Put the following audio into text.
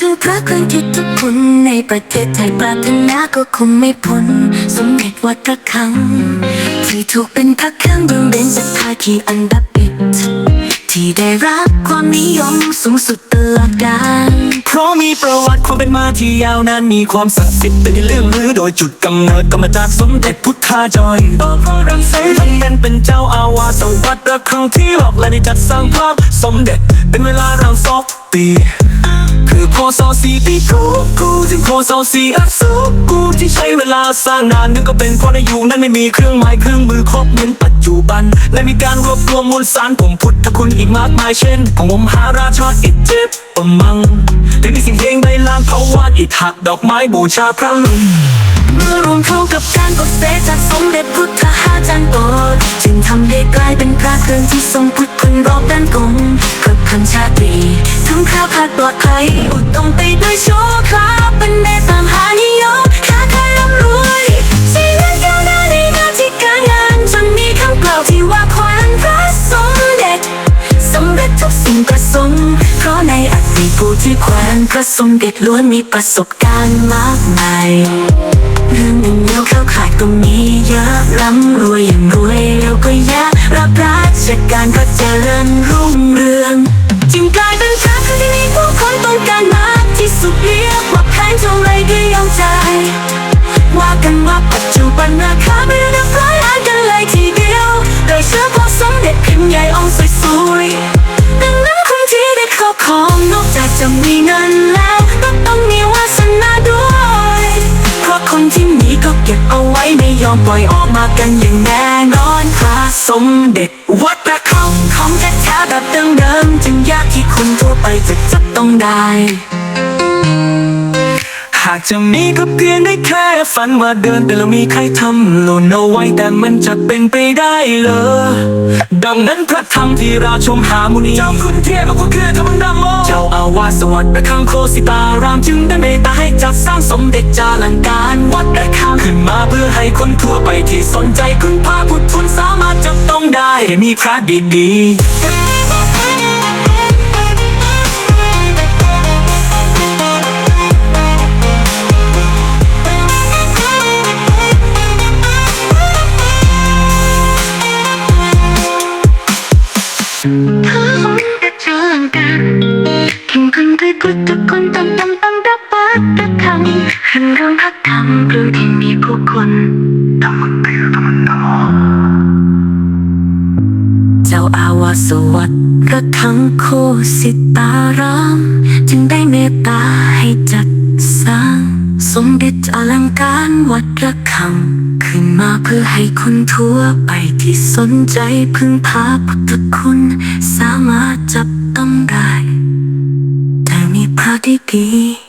ด้วยพระคุณทุกคนในประเทศไทยปรารถนาก็คงไม่พ้นสมเด็จวัดระฆัง ที่ถูกเป็นพระเครื่องบำเพ็ญศรัทธาที่อันดับเอ็ดที่ได้รับความนิยมสูงสุดตลอดกาลเพราะมีประวัติความเป็นมาที่ยาวนานมีความศักดิ์สิทธิ์เป็นที่เรื่องลือโดยจุดกำเนิดก็มาจากสมเด็จพุทธาจอยต่อพระรังสีท่านนั้นเป็นเจ้าอาวาสวัดระฆังที่หลอกและได้จัดสร้างภาพสมเด็จเป็นเวลาราวสองปี คือพศสี่ปีกูกูถึงพศสี่อสูรกูที่ใช้เวลาสร้างนานนึกก็เป็นเพราะในยุคนั้นไม่มีเครื่องไม้เครื่องมือครบเหมือนปัจจุบัน และมีการรวบรวมมวลสารผมพุทธคุณอีกมากมายเช่นผงมหาราชาอิจิปปมังถึงมีสิ่งเพลงใบลานเขาวาดอิฐักดอกไม้บูชาพระลุงเมื่อรวมเข้ากับการกดเสจากสมเด็จพุทธหาจารย์โตจึงทำให้กลายเป็นพระเครื่องที่ทรงพุทธคุณรอบด้านกงเาดปลอดภัยอุดมไปด้วยโชคลาภเป็นเดชตามหานิยมค้าขายร่ำรวยชีวิตก้าวหน้าในหน้าที่การงานจนมีคำกล่าวที่ว่าขวัญพระสมเด็จสำเร็จทุกสิ่งประสงค์เพราะในอดีตผู้ที่แขวนพระสมเด็จล้วนมีประสบการณ์มากมายเรื่องหนึ่งเดียวเข้าขายก็มีเยอะร่ำรวยอย่างรวย องนอกจากจะมีเงินแล้วก็ต้องมีวาสนาด้วย เพราะคนที่มีก็เก็บเอาไว้ไม่ยอมปล่อยออกมากันอย่างแน่นอนพระสมเด็จวัดระคองของแท้ๆแบบเดิมจึงยากที่คนทั่วไปจะจับต้องได้ากจะมีก็เพียงได้แค่ฝันว่าเดินแต่แล้วมีใครทำหล่นเอาไว้แต่มันจะเป็นไปได้เหรอดังนั้นพระธรรมที่ราชมหามุนีเจ้าคุณเทพก็คือธรรมดำโมเจ้าอาวาสสวัสดิ์ประฆังโคสิตารามจึงได้เมตตาให้จัดสร้างสมเด็จจาลังการวัดระฆังขึ้นมาเพื่อให้คนทั่วไปที่สนใจคุณพาพุทธคุณสามารถจับต้องได้มีพระดีๆ มดาเจ้าอาวาสวัดระฆังโคสิตาราม จึงได้เมตตาให้จัด มเด็จอลังการวัดระฆัง ขึ้นมาเพื่อให้คนทั่วไปที่สนใจพึ่งพาพุทธคุณ สามารถจับต้องได้แต่มีพระที่ดี